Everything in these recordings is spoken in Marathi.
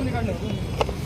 माहिती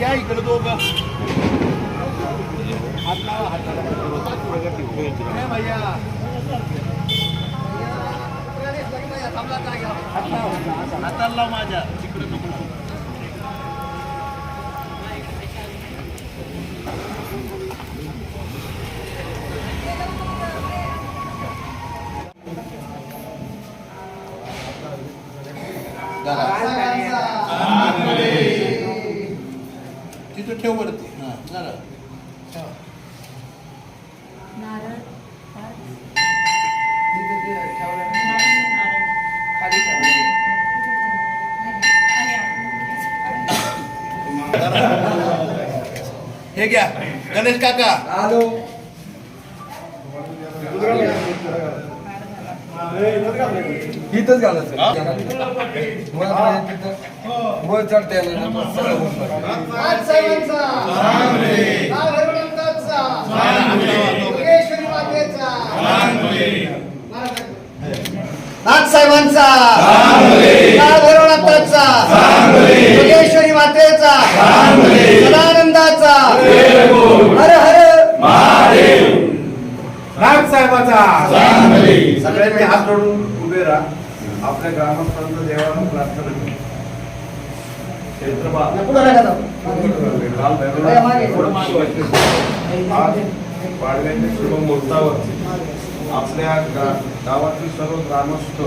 या इकडे दोघं. हात लावा हात लावा. भैया. हाताला लाव माझ्या. ठेव वरती हां. नारळ हे घ्या. गणेश काका. इथंच घालायचं. वर चढता येणार होऊन नाथसाहेबांचा भैरवनाथाचा योगेश्वरी मातेचा. सदानंदाचा. हर हर. साहेबाचा. सगळ्यांनी हात जोडून उभे राहा. आपल्या ग्रामस्थांचं देवाला प्रार्थना करू. क्षेत्रपाल पुढं नका जाऊ. काल भैरवनाथ आज पाडव्याच्या शुभ मुहूर्तावर आपल्या गा- गावातील सर्व ग्रामस्थ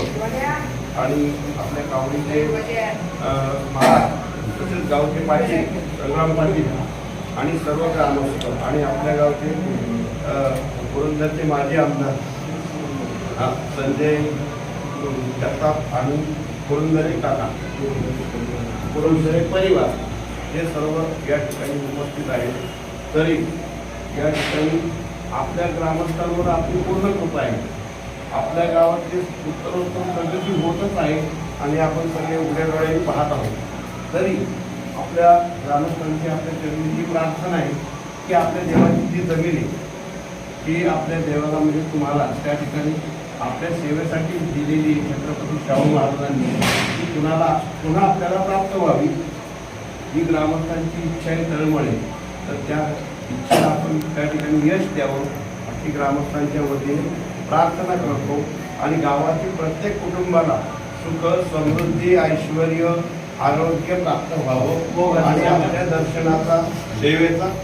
आणि आपल्या कावडीचे महाराज तसेच गावचे पाटील संग्राम पाटील आणि सर्व ग्रामस्थ आणि आपल्या गावचे पुरंदरचे माजी आमदार संजय जगताप आणि पुरंदरे काका. पुरंदरे परिवार हे सर्व या ठिकाणी उपस्थित आहेत तरी या ठिकाणी आपल्या ग्रामस्थांवर आपली पूर्ण कृपा आहे. आपल्या गावाची उत्तरोत्तर प्रगती होतच आहे आणि आपण सगळे उघड्या डोळ्याने पाहत आहोत. तरी आपल्या ग्रामस्थांची आपल्या जमिनीची प्रार्थना आहे की आपल्या देवाची जी जमीन आहे की आपल्या देवाला म्हणजे तुम्हाला त्या ठिकाणी आपल्या सेवेसाठी दिलेली छत्रपती शाहू महाराजांनी. कुणाला पुन्हा आपल्याला प्राप्त व्हावी ही ग्रामस्थांची इच्छा आहे तळमळे तर त्या इच्छेला आपण त्या ठिकाणी यश द्यावं अशी ग्रामस्थांच्या वतीने प्रार्थना करतो. आणि गावातील प्रत्येक कुटुंबाला सुख समृद्धी ऐश्वर आरोग्य प्राप्त व्हावं. आणि आपल्या दर्शनाचा सेवेचा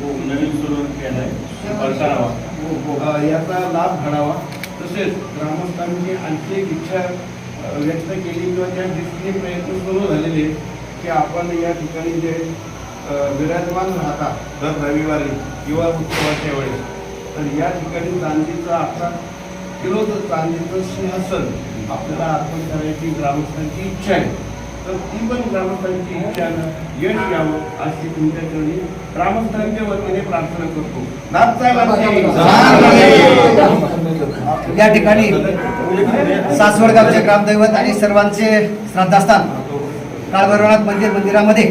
नवीन सुरू केलाय. अ, याचा लाभ घडावा. तसेच ग्रामस्थांनी आणखी एक इच्छा व्यक्त केली किंवा त्या दृष्टीने प्रयत्न सुरू झालेले की आपण या ठिकाणी जे विराजमान राहता दर रविवारी किंवा उत्सवाच्या वेळेस तर या ठिकाणी चांदीचं अकरा किलोचं चांदीचं सिंहासन आपल्याला अर्पण करायची ग्रामस्थांची इच्छा आहे. तर ती पण ग्रामस्थांची इच्छा यश यावं अशी तुमच्याकडे ग्रामस्थांच्या वतीने प्रार्थना करतो. नाथ या ठिकाणी सासवडगावचे ग्रामदैवत आणि सर्वांचे श्रद्धास्थान. काळभैरवनाथ मंदिर मंदिरामध्ये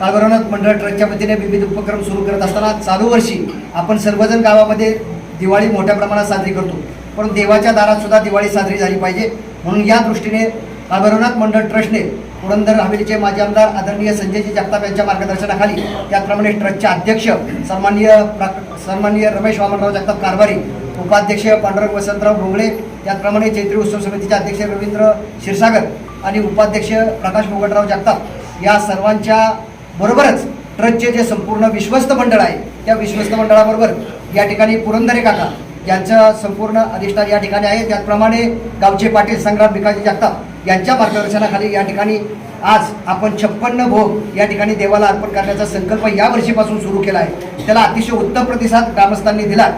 काळभैरवनाथ मंडळ ट्रस्टच्या वतीने विविध उपक्रम सुरू करत असताना चालू वर्षी आपण सर्वजण गावामध्ये दिवाळी मोठ्या प्रमाणात साजरी करतो. पण देवाच्या दारात सुद्धा दिवाळी साजरी झाली पाहिजे. म्हणून या दृष्टीने काळभैरवनाथ मंडळ ट्रस्टने पुरंदर हवेलीचे माजी आमदार आदरणीय संजयजी जगताप यांच्या मार्गदर्शनाखाली त्याचप्रमाणे ट्रस्टचे अध्यक्ष सन्माननीय प्रा- सन्माननीय रमेश वामनराव जगताप कारभारी उपाध्यक्ष पांडुरंग वसंतराव भोंगळे त्याचप्रमाणे चैत्री उत्सव समितीचे अध्यक्ष रवींद्र क्षीरसागर आणि उपाध्यक्ष प्रकाश मुगटराव जगताप. या सर्वांच्या बरोबरच ट्रस्टचे जे संपूर्ण विश्वस्त मंडळ आहे त्या विश्वस्त मंडळाबरोबर या ठिकाणी पुरंदरे काका यांचं संपूर्ण अधिष्ठान या ठिकाणी आहे. त्याचप्रमाणे गावचे पाटील संग्राम भिकाजी जगताप यांच्या मार्गदर्शनाखाली या ठिकाणी आज आपण छप्पन्न भोग या ठिकाणी देवाला अर्पण करण्याचा संकल्प या वर्षीपासून सुरू केला आहे. त्याला अतिशय उत्तम प्रतिसाद ग्रामस्थांनी दिला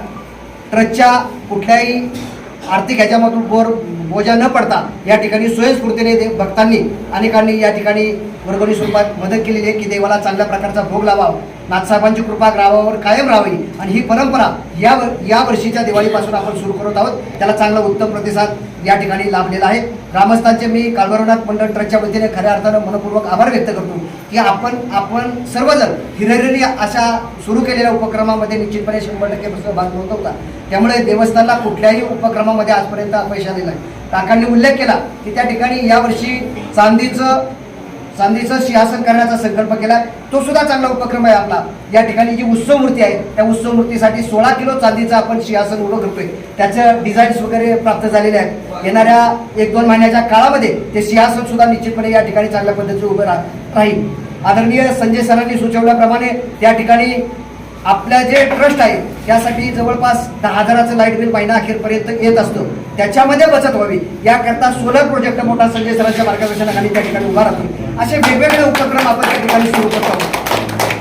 ट्रस्टच्या कुठल्याही आर्थिक ह्याच्यामधून बोर बोजा न पडता या ठिकाणी स्वयंस्फूर्तीने दे भक्तांनी अनेकांनी या ठिकाणी वर्गणी स्वरूपात मदत केलेली आहे की देवाला चांगल्या प्रकारचा भोग लावावा. नाथसाहेबांची कृपा ग्रामावर कायम राहावी. आणि ही परंपरा या या वर्षीच्या दिवाळीपासून आपण सुरू करत आहोत. त्याला चांगला उत्तम प्रतिसाद या ठिकाणी लाभलेला आहे. ग्रामस्थांचे मी कालवरनाथ मंडळ ट्रस्टच्या वतीने खऱ्या अर्थानं मनपूर्वक आभार व्यक्त करतो की आपण आपण सर्वजण हिरहिरी अशा सुरू केलेल्या उपक्रमामध्ये निश्चितपणे शंभर टक्के सहभाग नोंदवता त्यामुळे देवस्थानला कुठल्याही उपक्रमामध्ये आजपर्यंत अपयश आलेलं आहे काकांनी उल्लेख केला की त्या ठिकाणी यावर्षी चांदीचं चांदीचं सिंहासन करण्याचा संकल्प केला तो सुद्धा चांगला उपक्रम आहे आपला. या ठिकाणी जी उत्सव मूर्ती आहे त्या उत्सव मूर्तीसाठी सोळा किलो चांदीचं आपण सिंहासन उभं करतोय. त्याचं डिझाईन्स वगैरे प्राप्त झालेले आहेत. येणाऱ्या एक दोन महिन्याच्या काळामध्ये ते सिंहासन सुद्धा निश्चितपणे या ठिकाणी चांगल्या पद्धतीने उभं राहील. आदरणीय संजय सरांनी सुचवल्याप्रमाणे त्या ठिकाणी आपल्या जे ट्रस्ट आहे त्यासाठी जवळपास दहा हजाराचं लाइट बिल महिना अखेरपर्यंत येत असतं. त्याच्यामध्ये बचत व्हावी. याकरता सोलर प्रोजेक्ट मोठा संजय सरांच्या मार्गदर्शनाखाली त्या ठिकाणी उभा राहतो. असे वेगवेगळे उपक्रम आपण त्या ठिकाणी सुरू करतो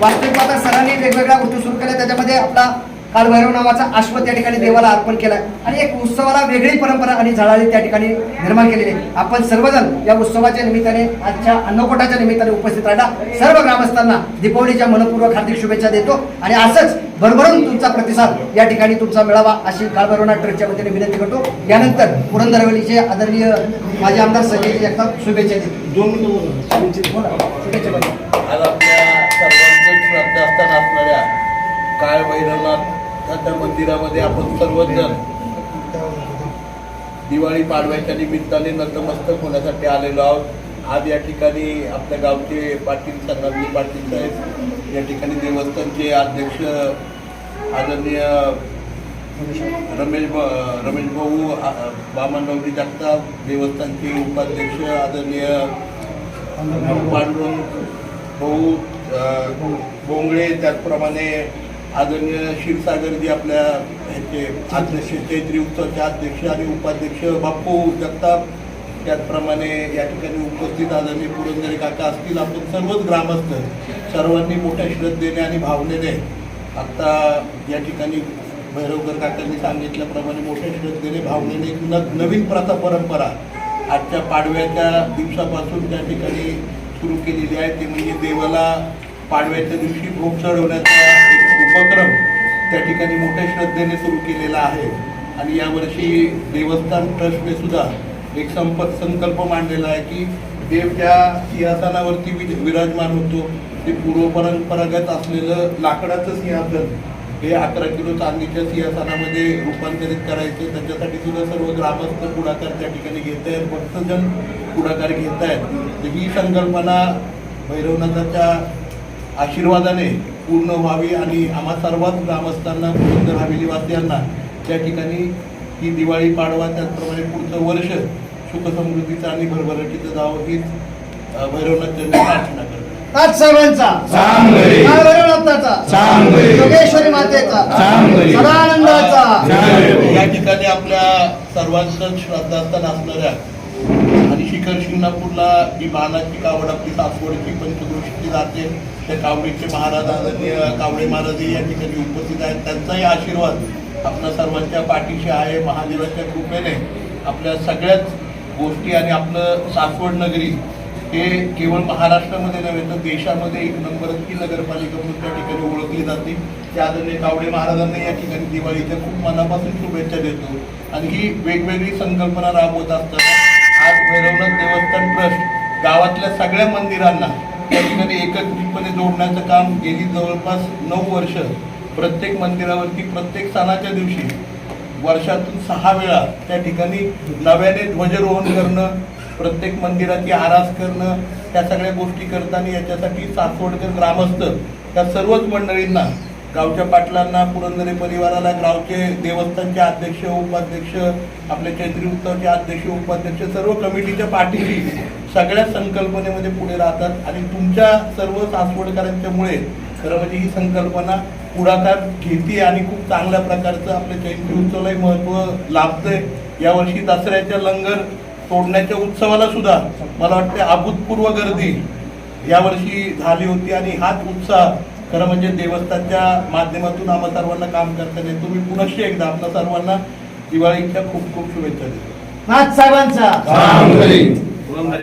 वास्तविक पाहता सरांनी वेगवेगळ्या गोष्टी सुरू केल्या त्याच्यामध्ये आपला कालभैरव नावाचा अश्व त्या ठिकाणी देवाला अर्पण केलाय. आणि एक उत्सवाला वेगळी परंपरा आणि झळाळी त्या ठिकाणी निर्माण केलेली आहे. आपण सर्वजण या उत्सवाच्या निमित्ताने आजच्या अन्नकोटाच्या निमित्ताने उपस्थित राहिला सर्व ग्रामस्थांना दीपावलीच्या मनपूर्वक हार्दिक शुभेच्छा देतो. आणि असंच भरभरून तुमचा प्रतिसाद या ठिकाणी तुमचा मिळावा अशी काळभैरवनाथ ट्रस्टच्या वतीने विनंती करतो. यानंतर पुरंदरवलीचे आदरणीय माझे आमदार संजय जगताप शुभेच्छा देतो. दोन त्या मंदिरामध्ये आपण सर्वजण दिवाळी पाडव्याच्या निमित्ताने नतमस्तक होण्यासाठी आलेलो आहोत. आज या ठिकाणी आपल्या गावचे पाटील संग्रामजी पाटील साहेब या ठिकाणी देवस्थानचे अध्यक्ष आदरणीय रमेश रमेश भाऊ आ- जगताप देवस्थानचे उपाध्यक्ष आदरणीय पांडुरंग भाऊ बोंगळे त्याचप्रमाणे आदरणीय क्षीरसागरजी आपल्या ह्याचे अध्यक्ष चैत्री उत्सवचे अध्यक्ष आणि उपाध्यक्ष बाप्पू जगताप त्याचप्रमाणे या ठिकाणी उपस्थित आदरणीय पुरंदरे काका असतील. आपण सर्वच ग्रामस्थ सर्वांनी मोठ्या श्रद्धेने आणि भावनेने आत्ता या ठिकाणी भैरवकर काकांनी सांगितल्याप्रमाणे मोठ्या श्रद्धेने भावनेने एक न नवीन प्रथा परंपरा आजच्या पाडव्याच्या दिवसापासून त्या ठिकाणी सुरू केलेली आहे. ते म्हणजे देवाला पाडव्याच्या दिवशी भोग चढवण्याचा उपक्रम त्या ठिकाणी मोठ्या श्रद्धेने सुरू केलेला आहे. आणि यावर्षी देवस्थान ट्रस्टने सुद्धा एक संप संकल्प मांडलेला आहे की देव त्या सिंहासनावरती वि विराजमान होतो. ते पूर्वपरंपरागत असलेलं लाकडाचं सिंहासन हे अकरा किलो चांदीच्या सिंहासनामध्ये रूपांतरित करायचं. त्याच्यासाठी सुद्धा सर्व ग्रामस्थ पुढाकार त्या ठिकाणी घेत आहेत. भक्तजन पुढाकार घेत आहेत. तर ही संकल्पना भैरवनाथाच्या आशीर्वादाने पूर्ण व्हावी आणि आम्हा सर्वात ग्रामस्थांना पुरंदर हवेलीवासियांना त्या ठिकाणी ही दिवाळी पाडवा त्याचप्रमाणे पुढचं वर्ष सुखसमृद्धीचं आणि भरभराटीचं जावं हीच भैरवनाथ चंद्र प्रार्थना करतो. योगेश्वरी मातेचा. सदानंदाचा चांगली. या ठिकाणी आपल्या सर्वांचं श्रद्धास्थान असणाऱ्या शिखर शिंगणापूरला ही मानाची कावड आपली सासवडची पंचक्रोशीची जाते त्या कावडीचे महाराज आदरणीय कावडे महाराज या ठिकाणी उपस्थित आहेत. त्यांचाही आशीर्वाद आपल्या सर्वांच्या पाठीशी आहे. महादेवाच्या कृपेने आपल्या सगळ्याच गोष्टी आणि आपलं सासवड नगरी हे केवळ महाराष्ट्रामध्ये नव्हे तर देशामध्ये एक नंबरची नगरपालिका म्हणून त्या ठिकाणी ओळखली जाते. त्या आदरणीय कावडे महाराजांना या ठिकाणी दिवाळीच्या खूप मनापासून शुभेच्छा देतो. आणि ही वेगवेगळी संकल्पना राबवत असताना भैरवनाथ देवस्थान ट्रस्ट गावातल्या सगळ्या मंदिरांना त्या ठिकाणी एकत्रितपणे जोडण्याचं काम गेली जवळपास नऊ वर्ष प्रत्येक मंदिरावरती प्रत्येक सणाच्या दिवशी वर्षातून सहा वेळा त्या ठिकाणी नव्याने ध्वजरोहण करणं प्रत्येक मंदिराची आरास करणं त्या सगळ्या गोष्टी करताना याच्यासाठी सासवडकर ग्रामस्थ त्या सर्वच मंडळींना गावच्या पाटलांना पुरंदरे परिवाराला गावचे देवस्थानचे अध्यक्ष उपाध्यक्ष आपले चैत्री उत्सवचे अध्यक्ष उपाध्यक्ष सर्व कमिटीच्या पाठीशी सगळ्या संकल्पनेमध्ये पुढे राहतात. आणि तुमच्या सर्व सासवडकरांच्यामुळे खरं म्हणजे ही संकल्पना पुढाकार घेते आणि खूप चांगल्या प्रकारचं आपल्या जयंती उत्सवालाही महत्त्व लाभतंय. यावर्षी दसऱ्याच्या लंगर तोडण्याच्या उत्सवाला सुद्धा मला वाटते अभूतपूर्व गर्दी यावर्षी झाली होती. आणि हाच उत्साह खरं म्हणजे देवस्थानच्या माध्यमातून आम्हा सर्वांना काम करता येतो मी पुनश्च एकदा आपल्या सर्वांना दिवाळीच्या खूप खूप शुभेच्छा देतो. नाथ साहेबांचा.